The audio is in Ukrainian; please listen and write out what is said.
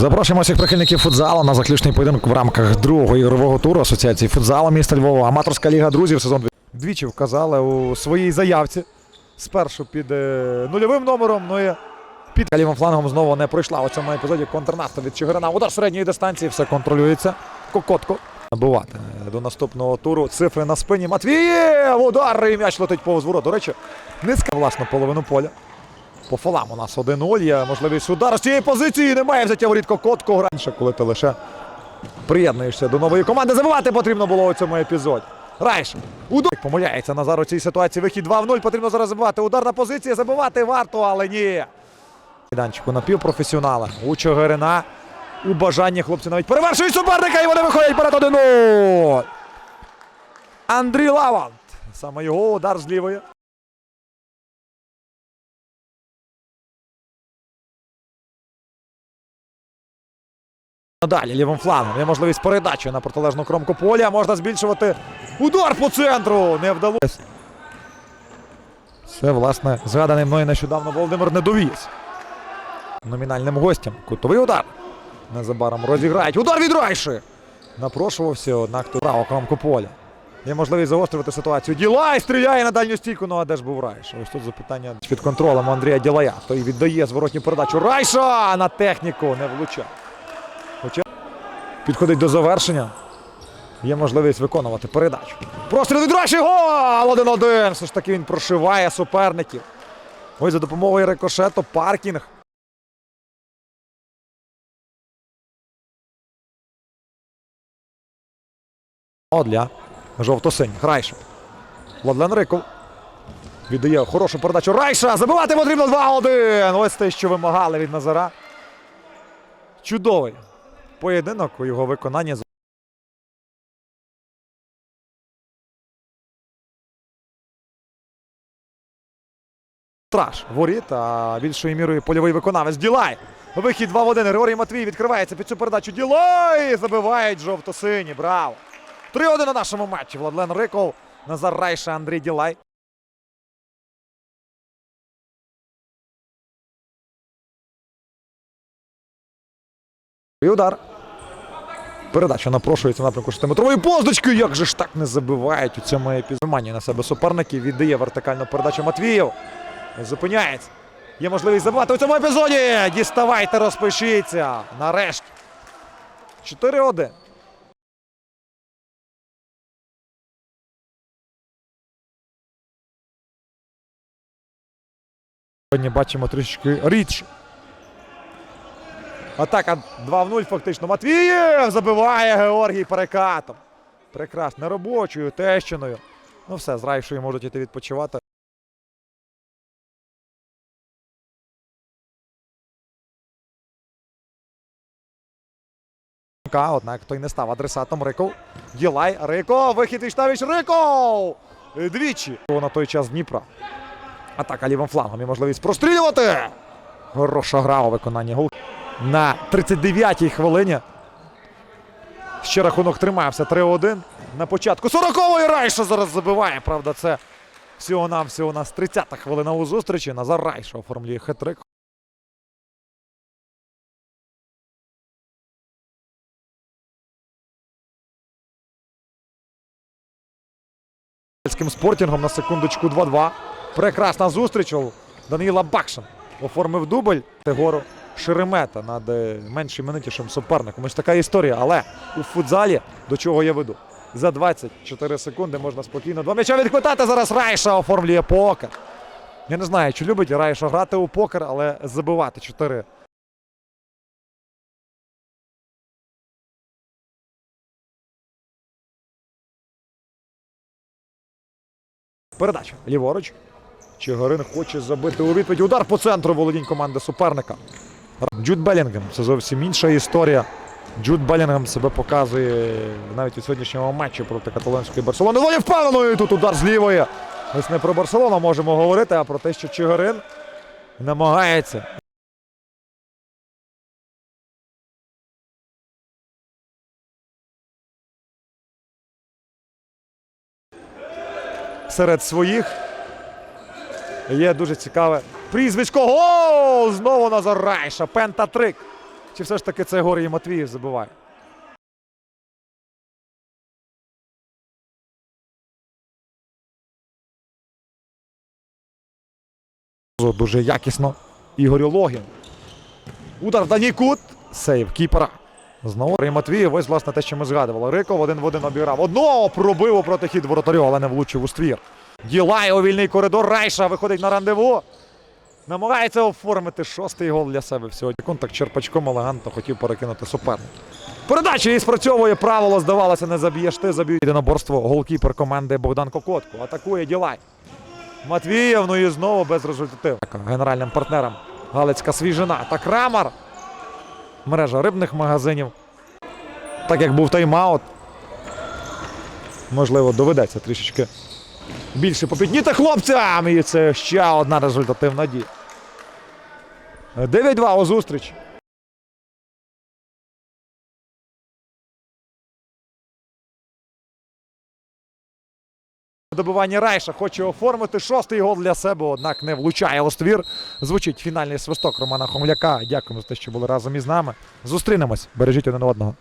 Запрошуємо всіх прихильників футзалу на заключний поєдинок в рамках другого ігрового туру Асоціації футзалу міста Львова. Аматорська ліга друзів сезон двічі вказали у своїй заявці. Спершу під е, нульовим номером, ну і під лівим флангом знову не пройшла у цьому епізоді контрнаступ від Чигирина. Удар середньої дистанції, все контролюється. Кокотко набувати е, до наступного туру. Цифри на спині. Матвієв! Удар і м'яч летить повз ворот. До речі, низька власну половину поля. По фолам у нас 1-0. Є можливість удару з цієї позиції. Немає взяття воріт Кокотко. Раніше, коли ти лише приєднуєшся до нової команди. Забивати потрібно було у цьому епізоді. Райш. Удар. Помиляється Назар у цій ситуації. Вихід 2 в 0. Потрібно зараз забивати. Ударна позиція. Забивати варто, але ні. Майданчику напівпрофесіонала. У Чигирина. У бажанні хлопці навіть перевершують суперника і вони виходять перед 1-0. Андрій Лавант. Саме його удар з лівої. Далі лівим флангом є можливість передачі на протилежну кромку поля. Можна збільшувати удар по центру. Не вдалося. Це, власне, згаданий мною нещодавно Володимир Недовіз. Номінальним гостям. Кутовий удар. Незабаром розіграють. Удар від Райши. Напрошувався, однак тут право кромку поля. Є можливість загострювати ситуацію. Ділай стріляє на дальню стійку. Ну а де ж був Райш? Ось тут запитання під контролем Андрія Ділая. Той віддає зворотню передачу. Райша на техніку не влучає. Підходить до завершення. Є можливість виконувати передачу. Простріл від Раші! Гол! 1-1. Все ж таки він прошиває суперників. Ось за допомогою рикошету паркінг. Для жовто-синіх. Райша. Владлен Риков. Віддає хорошу передачу. Райша! Забивати потрібно 2-1. Ось те, що вимагали від Назара. Чудовий поєдинок у його виконанні. Страж воріт, а більшою мірою польовий виконавець. Ділай. Вихід 2 в 1. Григорій Матвій відкривається під цю передачу. Ділай! Забивають жовто-сині. Браво! 3-1 на нашому матчі. Владлен Риков, Назар Райша, Андрій Ділай. І удар. Передача напрошується напрямку шестиметрової позначки. Як же ж так не забивають у цьому епізоді на себе суперників. Віддає вертикальну передачу Матвієв. Зупиняється. Є можливість забивати у цьому епізоді. Діставайте, розпишіться. Нарешті. 4-1. Сьогодні бачимо трішки рідше. Атака 2 в 0 фактично. Матвієв забиває Георгій перекатом. Прекрасно. Робочою, тещиною. Ну все, з Райшою можуть іти відпочивати. Однак той не став адресатом Риков. Ділай, Риков, вихід Іштавіч, Риков! Двічі. На той час Дніпра. Атака лівим флангом і можливість прострілювати. Хороша гра у виконанні гол. На 39-й хвилині. Ще рахунок тримався 3-1. На початку 40-ї Райша зараз забиває. Правда, це всього-навсього у нас 30-та хвилина у зустрічі. Назар Райша оформлює хет-трик. Спортінгом на секундочку 2-2. Прекрасна зустріч. у Даниїла Бакшин оформив дубль Тегору Шеремета над е, менш іменитішим суперником. Ось така історія. Але у футзалі, до чого я веду, за 24 секунди можна спокійно два м'яча відхватати. Зараз Райша оформлює покер. Я не знаю, чи любить Райша грати у покер, але забивати 4. Передача ліворуч. Чигирин хоче забити у відповідь. Удар по центру володінь команди суперника. Джуд Белінгем це зовсім інша історія. Джуд Белінгем себе показує навіть у сьогоднішньому матчі проти каталонської Барселони. Волі впевнено, тут удар з лівої. Ось не про Барселону можемо говорити, а про те, що Чигирин намагається. Серед своїх Є дуже цікаве прізвисько. Гол! Знову Назар Райша. Пентатрик. Чи все ж таки це Горій Матвіїв забиває? Дуже якісно. Ігор Логін. Удар в дальній кут. Сейв кіпера. Знову Горій Матвіїв. Ось, власне, те, що ми згадували. Риков один в один обіграв. Одного пробив у протихід воротарю, але не влучив у ствір. Ділає у вільний коридор. Райша виходить на рандеву. Намагається оформити шостий гол для себе всього. Контакт черпачком елегантно хотів перекинути суперника. Передача і спрацьовує правило, здавалося, не заб'єш ти, заб'ють єдиноборство голкіпер команди Богдан Кокотко. Атакує Ділай. Матвієв, ну і знову без результатив. Генеральним партнером Галицька свіжина та Крамар. Мережа рибних магазинів. Так як був тайм-аут. Можливо, доведеться трішечки більше попідніти хлопцям. І це ще одна результативна дія. 9-2 у зустріч. Добивання Райша хоче оформити шостий гол для себе, однак не влучає у ствір. Звучить фінальний свисток Романа Хомляка. Дякуємо за те, що були разом із нами. Зустрінемось. Бережіть один одного.